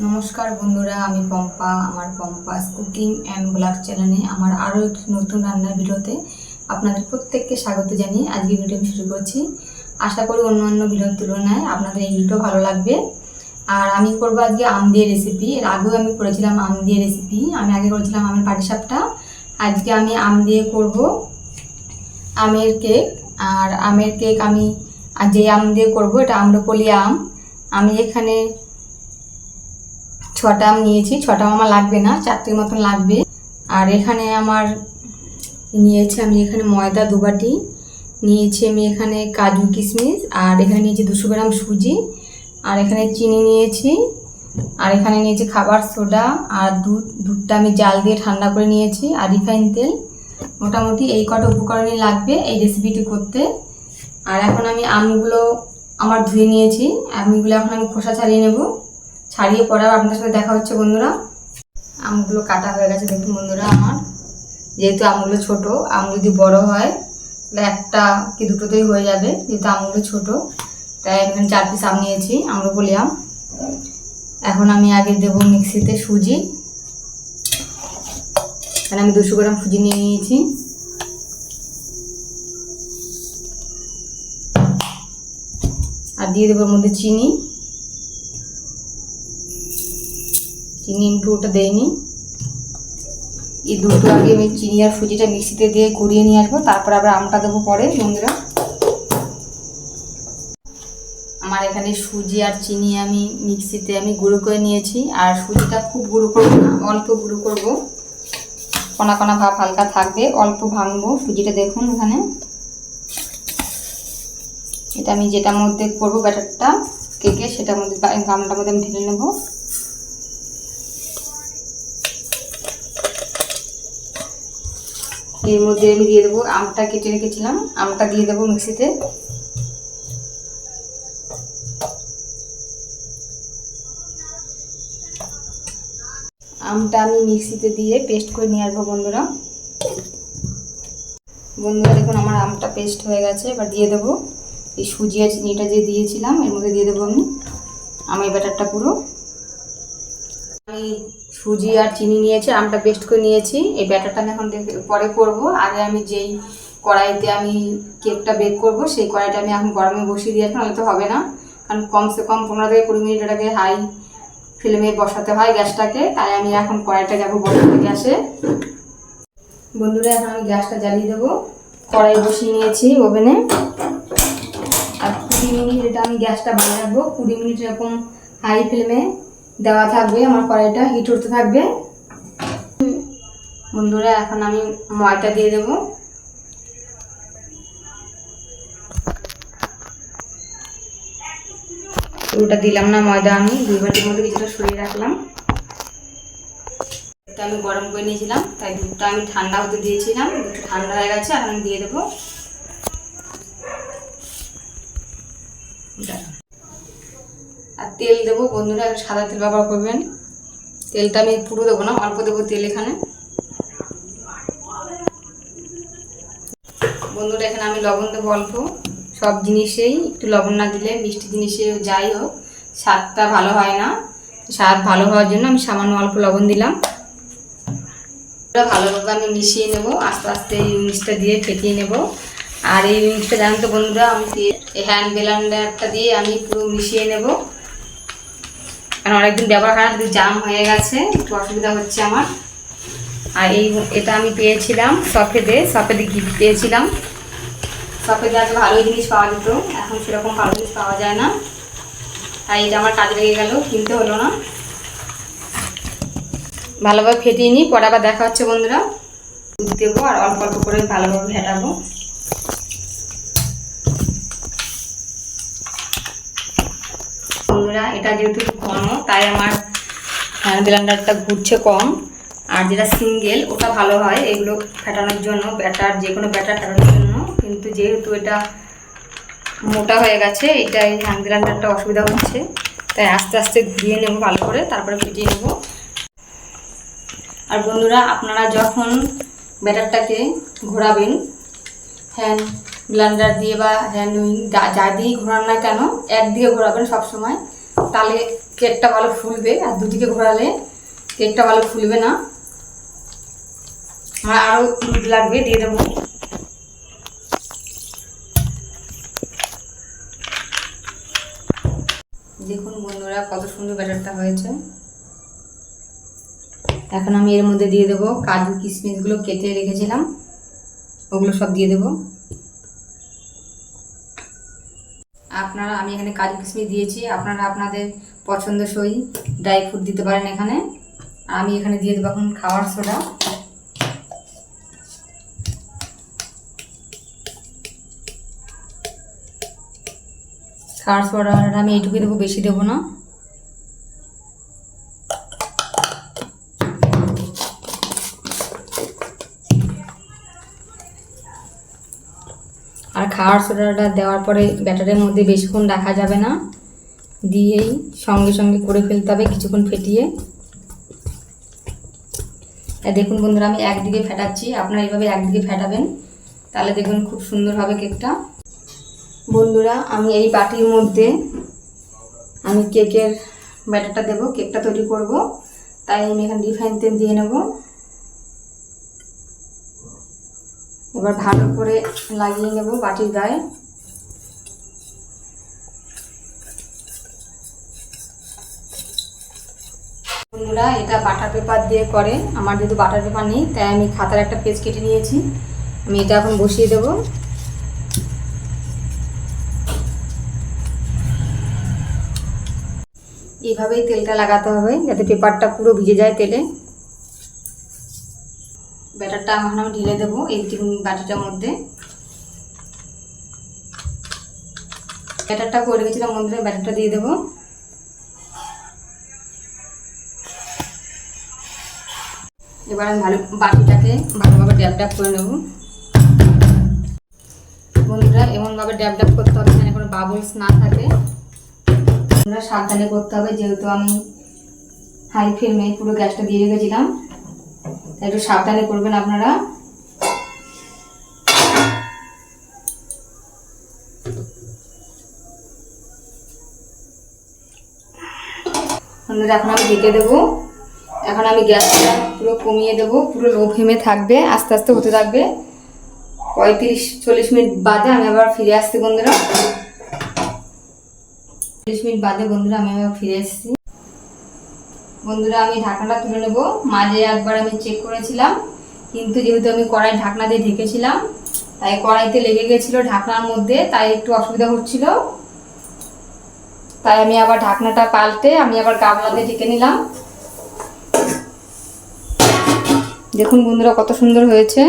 নমস্কার বন্ধুরা, আমি পম্পা, আমার পম্পাস কুকিং অ্যান্ড ব্লগ চ্যানেলে আমার আরও একটি নতুন রান্নার ভিডিওতে আপনাদের প্রত্যেককে স্বাগত জানিয়ে আজকে ভিডিও আমি শুরু করছি। আশা করি অন্য অন্য ভিডিওর তুলনায় আপনাদের এই ভিডিও ভালো লাগবে। আর আমি করব আজকে আম দিয়ে রেসিপি এর আগেও আমি করেছিলাম আম দিয়ে রেসিপি আমি আগে করেছিলাম আমের পাটিসাপটা আজকে আমি আম দিয়ে করব আমের কেক আর আমের কেক আমি যে আম দিয়ে করব এটা আম্রপলি আম। আমি এখানে ছটা আম নিয়েছি ছটা আম আমার লাগবে না, চারটের মতন লাগবে। আর এখানে আমার নিয়েছি, আমি এখানে ময়দা দু বাটি, নিয়েছি আমি এখানে কাজু কিশমিশ আর এখানে নিয়েছি দুশো গ্রাম সুজি, আর এখানে চিনি নিয়েছি, আর এখানে নিয়েছি খাবার সোডা, আর দুধ, দুধটা আমি জাল দিয়ে ঠান্ডা করে নিয়েছি, আর রিফাইন তেল। মোটামুটি এই কটা উপকরণই লাগবে এই রেসিপিটি করতে। আর এখন আমি আমগুলো আমার ধুয়ে নিয়েছি আমগুলো এখন আমি খোসা ছাড়িয়ে নেব। ছাড়িয়ে পরে আবার আপনাদের সাথে দেখা হচ্ছে, বন্ধুরা। আমগুলো কাটা হয়ে গেছে দেখুন, বন্ধুরা, আমার। যেহেতু আমগুলো ছোট, আম যদি বড় হয়, তাহলে একটা কি দুটোতেই হয়ে যাবে, যেহেতু আমগুলো ছোট। তাই এখানে চার পিস আম নিয়েছি, আমরা বলি আম। এখন আমি আগে দেবো মিক্সিতে সুজি। এখানে আমি দুশো গ্রাম সুজি নিয়ে নিয়েছি। আর দিয়ে দেবো মধ্যে চিনি। চিনি ওটা দেয়নি এই দুটো আগে আমি চিনি আর সুজিটা মিক্সিতে দিয়ে গড়িয়ে নিয়ে আসব, তারপর আবার আমটা দেবো পরে, বন্ধুরা। আমার এখানে সুজি আর চিনি আমি মিক্সিতে আমি গুঁড়ো করে নিয়েছি, আর সুজিটা খুব গুঁড়ো করব না, অল্প গুঁড়ো করব। কণা কণা ভাব হালকা থাকবে, অল্প ভাঙবো, সুজিটা দেখুন এখানে এটা আমি যেটার মধ্যে করব ব্যাটারটা, কেকে সেটার মধ্যে গামলাটার মধ্যে আমি ঢেলে নেব। এর মধ্যে আমি দিয়ে দেবো আমটা কেটে রেখেছিলাম, আমটা দিয়ে দেবো মিক্সিতে। আমটা আমি মিক্সিতে দিয়ে পেস্ট করে নিয়ে আসব বন্ধুরা। বন্ধুরা দেখুন আমার আমটা পেস্ট হয়ে গেছে, এবার দিয়ে দেবো এই সুজি আর চিনিটা যে দিয়েছিলাম, এর মধ্যে দিয়ে দেবো আমি আমি ব্যাটারটা পুরো। আমি সুজি আর চিনি নিয়েছি, আমটা পেস্ট করে নিয়েছি। এই ব্যাটারটা আমি এখন পরে করব। আগে আমি যেই কড়াইতে আমি কেকটা বেক করব, সেই কড়াইটা আমি এখন গরমে বসিয়ে দিয়েছি, নাহলে তো হবে না। কারণ কমসে কম পনেরো থেকে কুড়ি মিনিট এটাকে হাই ফ্লেমে বসাতে হয় গ্যাসটাকে। তাই আমি এখন কড়াইটা যাব বসাতে গ্যাসে। বন্ধুরা, এখন আমি গ্যাসটা জ্বালিয়ে দেবো। কড়াই বসিয়ে নিয়েছি ওভেনে। আর কুড়ি মিনিট এটা আমি গ্যাসটা বানিয়ে রাখব। কুড়ি মিনিট এরকম হাই ফ্লেমে দেওয়া থাকবে, আমার কড়াইটা হিট উঠতে থাকবে। বন্ধুরা, এখন আমি ময়দা দিয়ে দেবো। পুরোটা দিলাম না ময়দা আমি, দুই বাটির মধ্যে কিছুটা সরিয়ে রাখলাম। এটা আমি গরম করে নিয়েছিলাম, তাই দুধটা আমি ঠান্ডা হতে দিয়েছিলাম। দুধটা ঠান্ডা হয়ে গেছে, এখন আমি দিয়ে দেবো। আর তেল দেবো, বন্ধুরা সাদা তেল ব্যবহার করবেন। তেলটা আমি পুরো দেবো না, অল্প দেবো তেল এখানে। বন্ধুরা এখানে আমি লবণ দেবো অল্প। সব জিনিসেই, একটু লবণ না দিলে, মিষ্টি জিনিসে যাই হোক, স্বাদটা ভালো হয় না। স্বাদ ভালো হওয়ার জন্য আমি সামান্য অল্প লবণ দিলাম। এটা ভালোভাবে আমি মিশিয়ে নেব, আস্তে আস্তে এই মিক্সটা দিয়ে ফেটিয়ে নেব। আর এই মিক্সটা জানেন তো বন্ধুরা, আমি হ্যান্ড ব্লেন্ডারটা দিয়ে আমি পুরো মিশিয়ে নেব। কারণ অনেকদিন ব্যবহার করা যদি জাম হয়ে গেছে, একটু অসুবিধা হচ্ছে আমার। আর এই এটা আমি পেয়েছিলাম সফেদে সফেদে গিফট পেয়েছিলাম। সফেদে আগে ভালো জিনিস পাওয়া যেত, এখন সেরকম ভালো জিনিস পাওয়া যায় না। তাই এটা আমার কাজে লেগে গেল, কিনতে হলো না। ভালোভাবে ফেটিয়ে নিই, পরে আবার দেখা হচ্ছে বন্ধুরা। দুধ দেবো আর অল্প অল্প করে ভালোভাবে ফেটাবো। বন্ধুরা, এটা যেহেতু ঘন তাই আমার হ্যান্ড ব্লেন্ডারটা ঘুরছে কম। আর যেটা সিঙ্গেল, ওটা ভালো হয়। এগুলো ফেটানোর জন্য, ব্যাটার, যে কোনো ব্যাটার ফেটানোর জন্য। কিন্তু যেহেতু এটা মোটা হয়ে গেছে, এটা এই হ্যান্ড ব্লেন্ডারটা অসুবিধা হচ্ছে। তাই আস্তে আস্তে ঘুরিয়ে নেব ভালো করে, তারপরে ফেটিয়ে নেব। আর বন্ধুরা, আপনারা যখন ব্যাটারটাকে ঘোরাবেন হ্যান্ড ব্লান্ডার দিয়ে বা হ্যান্ড উইং যা দিয়েই ঘোরান না কেন একদিকে ঘোরাবেন সবসময়। তাহলে কেকটা ভালো ফুলবে, আর দুদিকে ঘোরালে কেকটা ভালো ফুলবে না। আমার আরও দুধ লাগবে, দিয়ে দেবো। দেখুন বন্ধুরা, কত সুন্দর ব্যাটারটা হয়েছে। এখন আমি এর মধ্যে দিয়ে দেবো কাজু কিশমিশগুলো কেটে রেখেছিলাম, ওগুলো সব দিয়ে দেবো। আপনারা, আমি এখানে কাজু কিশমিশ দিয়েছি। আপনারা আপনাদের পছন্দসই ড্রাই ফ্রুট দিতে পারেন এখানে। আমি এখানে দিয়ে দেবো এখন খাওয়ার সোডা। খাওয়ার সোডাটা আমি এইটুকুই দেবো, বেশি দেবো না। আর খাওয়ার সোডাটা দেওয়ার পরে ব্যাটারের মধ্যে বেশিক্ষণ রাখা যাবে না। দিয়েই সঙ্গে সঙ্গে করে ফেলতে হবে কিছুক্ষণ ফেটিয়ে। দেখুন বন্ধুরা, আমি একদিকে ফেটাচ্ছি, আপনারা এইভাবে একদিকে ফেটাবেন, তাহলে দেখুন খুব সুন্দর হবে কেকটা। বন্ধুরা, আমি এই বাটির মধ্যে আমি কেকের ব্যাটারটা দেবো, কেকটা তৈরি করব, তাই আমি এখানে রিফাইন তেল দিয়ে নেব। এবার ভালো করে লাগিয়ে নেব বাটির গায়ে। বন্ধুরা, এটা বাটার পেপার দিয়ে করে। আমার যেহেতু বাটার পেপার নেই, তাই আমি খাতার একটা পেজ কেটে নিয়েছি। আমি এটা এখন বসিয়ে দেবো। এইভাবেই তেলটা লাগাতে হবে, যাতে পেপারটা পুরো ভিজে যায় তেলে। ব্যাটারটা এখন আমি ঢেলে দেবো এই বাটিটার মধ্যে। ব্যাটারটা করে রেখেছিলাম মধ্যে ব্যাটারটা দিয়ে দেবো। এবার আমি ভালো বাটিটাকে ভালোভাবে ড্যাব ড্যাব করে নেব। বন্ধুরা, এমনভাবে ড্যাব ড্যাব করতে হবে যেন কোনো বাবলস না থাকে। আমরা সাবধানে করতে হবে, যেহেতু আমি হাই ফ্লেমে পুরো গ্যাসটা দিয়ে রেখেছিলাম। একটু সাবধানে করবেন আপনারা। এখন আমি ঢেকে দেবো। এখন আমি গ্যাসটা পুরো কমিয়ে দেবো, পুরো লো ফ্লেমে থাকবে, আস্তে আস্তে হতে থাকবে। পঁয়ত্রিশ, চল্লিশ মিনিট বাদে আমি আবার ফিরে আসছি বন্ধুরা। চল্লিশ মিনিট বাদে বন্ধুরা আমি আবার ফিরে এসেছি বন্ধুরা, আমি ঢাকনাটা তুলে নেব। মাঝে একবার আমি চেক করেছিলাম, কিন্তু যেহেতু আমি কড়াই ঢাকনা দিয়ে ঢেকেছিলাম, তাই কড়াইতে লেগে গেছিল ঢাকনার মধ্যে, তাই একটু অসুবিধা হচ্ছিল। তাই আমি আবার ঢাকনাটা পাল্টে আমি আবার গামলা দিয়ে ঢেকে নিলাম। দেখুন বন্ধুরা, কত সুন্দর হয়েছে।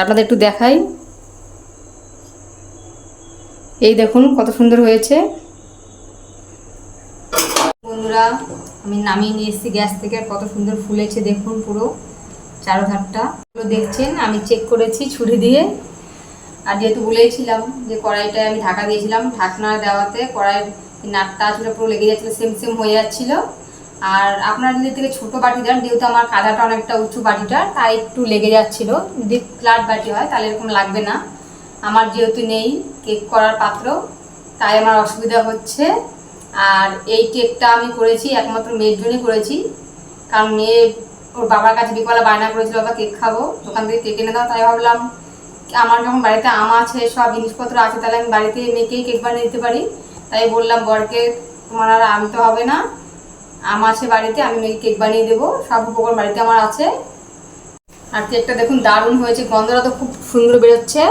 আপনাদের একটু দেখাই। এই দেখুন কত সুন্দর হয়েছে। বন্ধুরা আমি নামিয়ে নিয়ে এসেছি গ্যাস থেকে, আর কত সুন্দর ফুলেছে দেখুন পুরো চারোধারটা। দেখছেন, আমি চেক করেছি ছুরি দিয়ে। আর যেহেতু বলেছিলাম যে কড়াইটায় আমি ঢাকা দিয়েছিলাম, ঢাকনা দেওয়াতে কড়াইয়ের নাটটা আসলে পুরো লেগে যাচ্ছিল সেম সেম হয়ে যাচ্ছিল। আর আপনারা যদি থেকে ছোটো বাটি দেন, যেহেতু আমার কাদাটা অনেকটা উঁচু বাটিটা তাই একটু লেগে যাচ্ছিল। যদি ফ্ল্যাট বাটি হয়, তাহলে এরকম লাগবে না। আমার যেহেতু নেই কেক করার পাত্র, তাই আমার অসুবিধা হচ্ছে। আর এই কেকটা আমি করেছি, একমাত্র মেয়ের জন্যই করেছি। কারণ মেয়ে ওর বাবার কাছে বিকলা বায়না করেছিল, বাবা, কেক খাব, দোকান থেকে কেক এনে দাও। তাই ভাবলাম, আমার যখন বাড়িতে আম আছে, সব জিনিসপত্র আছে, তাহলে আমি বাড়িতে মেয়েকেই কেক বানিয়ে দিতে পারি। তাই বললাম, বরকে, তোমার আর আনতে হবে না। আম আছে বাড়িতে, আমি মেয়েকে কেক বানিয়ে দেবো। সব উপকরণ বাড়িতে আমার আছে। আর কেকটা দেখুন, দারুণ হয়েছে, গন্ধটা তো খুব সুন্দর বেরোচ্ছে।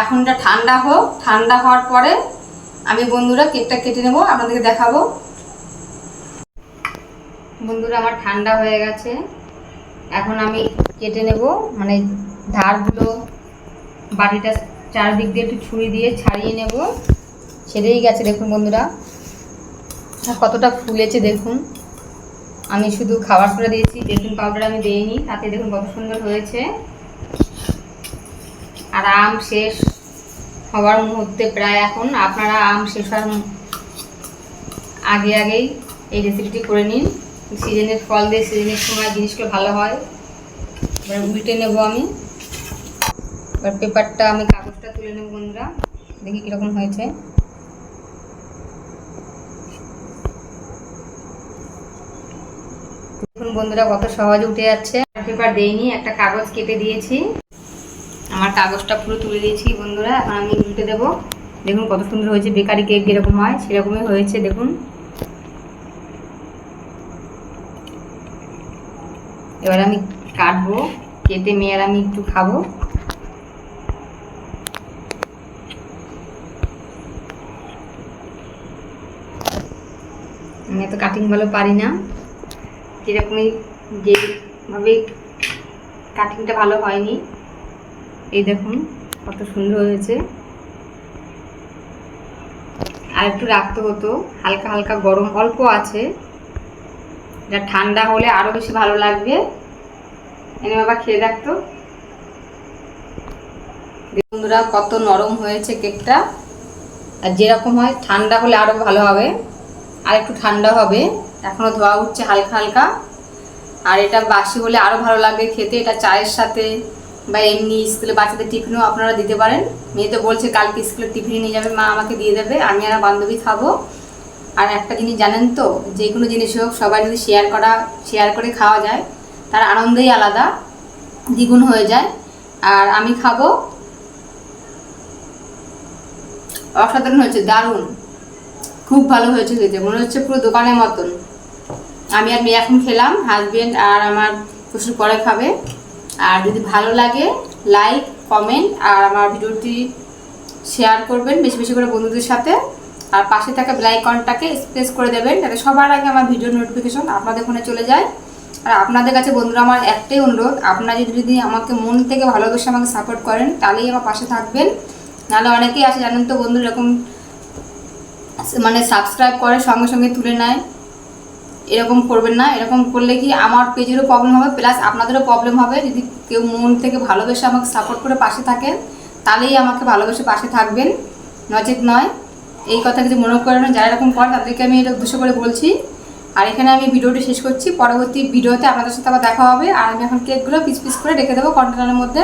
এখন এটা ঠান্ডা হোক, ঠান্ডা হওয়ার পরে আমি বন্ধুরা কেকটা কেটে নেব, আপনাদেরকে দেখাবো। বন্ধুরা, আমার ঠান্ডা হয়ে গেছে। এখন আমি কেটে নেব মানে ধারগুলো বাটিটা চারদিক দিয়ে একটু ছুরি দিয়ে ছাড়িয়ে নেব। ছেড়েই গেছে, দেখুন বন্ধুরা। কতটা ফুলেছে, দেখুন। আমি শুধু খাবার সোডা দিয়েছি, বেকিং পাউডার আমি দিইনি, তাতে দেখুন কত সুন্দর হয়েছে। আর আম শেষ। হওয়ার মুহূর্তে প্রায় এখন আপনারা আম শেষ হওয়ার আগে আগেই এই রেসিপিটি করে নিন। সিজনের ফল দিয়ে সিজনের সময় জিনিসগুলো ভালো হয়। এবার উল্টে নেব আমি। এবার পেপারটা আমি কাগজটা তুলে নেব বন্ধুরা। দেখি কীরকম হয়েছে। বন্ধুরা কত সহজে উঠে যাচ্ছে। পেপার দেইনি, একটা কাগজ কেটে দিয়েছি। আমার কাগজটা পুরো তুলে দিয়েছি বন্ধুরা, এখন আমি উল্টে দেবো। দেখুন কত সুন্দর হয়েছে, বেকারি কেক যেরকম হয়, সেরকমই হয়েছে, দেখুন। এবার আমি কাটবো, কেটে মেয়ের আমি একটু খাব। আমি এত কাটিং ভালো পারি না। যেরকমই যেভাবে কাটিংটা ভালো হয়নি এই দেখুন, কত সুন্দর হয়েছে। আর একটু রাখতে হতো, হালকা হালকা গরম, অল্প আছে। এটা ঠান্ডা হলে আরও বেশি ভালো লাগবে। এনে বাবা, খেয়ে রাখতো বন্ধুরা, কত নরম হয়েছে কেকটা। আর যেরকম হয়, ঠান্ডা হলে আরও ভালো হবে। আর একটু ঠান্ডা হবে। এখনও ধোয়া উঠছে হালকা হালকা। আর এটা বাসি হলে আরও ভালো লাগবে খেতে, এটা চায়ের সাথে। বা এমনি স্কুলে বাচ্চাদের টিফিনও আপনারা দিতে পারেন। মেয়ে তো বলছে, কালকে স্কুলে টিফিনে নিয়ে যাবে, মা আমাকে দিয়ে দেবে, আমি আর বান্ধবী খাব। আর একটা জিনিস জানেন তো, যে কোনো জিনিস হোক, সবাই যদি শেয়ার করা শেয়ার করে খাওয়া যায়, তার আনন্দই আলাদা, দ্বিগুণ হয়ে যায়। আর আমি খাব, অসাধারণ হয়েছে, দারুণ। খুব ভালো হয়েছে খেতে, মনে হচ্ছে পুরো দোকানের মতন। আমি আর মেয়ে এখন খেলাম হাজবেন্ড আর আমার শ্বশুর পরে খাবে। আর যদি ভালো লাগে লাইক কমেন্ট আর আমার ভিডিওটি শেয়ার করবেন বেশি বেশি করে বন্ধুদের সাথে। আর পাশে থাকা বেলাইকনটাকে স্পেস করে দেবেন, যাতে সবার আগে আমার ভিডিও নোটিফিকেশন আপনাদের ফোনে চলে যায়। আর আপনাদের কাছে বন্ধুরা আমার একটাই অনুরোধ, আপনারা যদি যদি আমাকে মন থেকে ভালোবেসে আমাকে সাপোর্ট করেন, তাহলেই আমার পাশে থাকবেন। নাহলে অনেকেই আছে, জানেন তো বন্ধু এরকম মানে সাবস্ক্রাইব করে সঙ্গে সঙ্গে তুলে নেয়। এরকম করবেন না, এরকম করলে কি আমার পেজেরও প্রবলেম হবে প্লাস আপনাদেরও প্রবলেম হবে। যদি কেউ মন থেকে ভালোবেসে আমাকে সাপোর্ট করে পাশে থাকেন, তাহলেই আমাকে ভালোবেসে পাশে থাকবেন। নচেত নয়, এই কথা কিছু মনে করেন যারা এরকম করে, তাদেরকে আমি এটা উদ্দেশ্য করে বলছি। আর এখানে আমি ভিডিওটি শেষ করছি, পরবর্তী ভিডিওতে আপনাদের সাথে আবার দেখা হবে। আর আমি এখন কেকগুলো পিস পিস করে রেখে দেবো কন্টেনারের মধ্যে।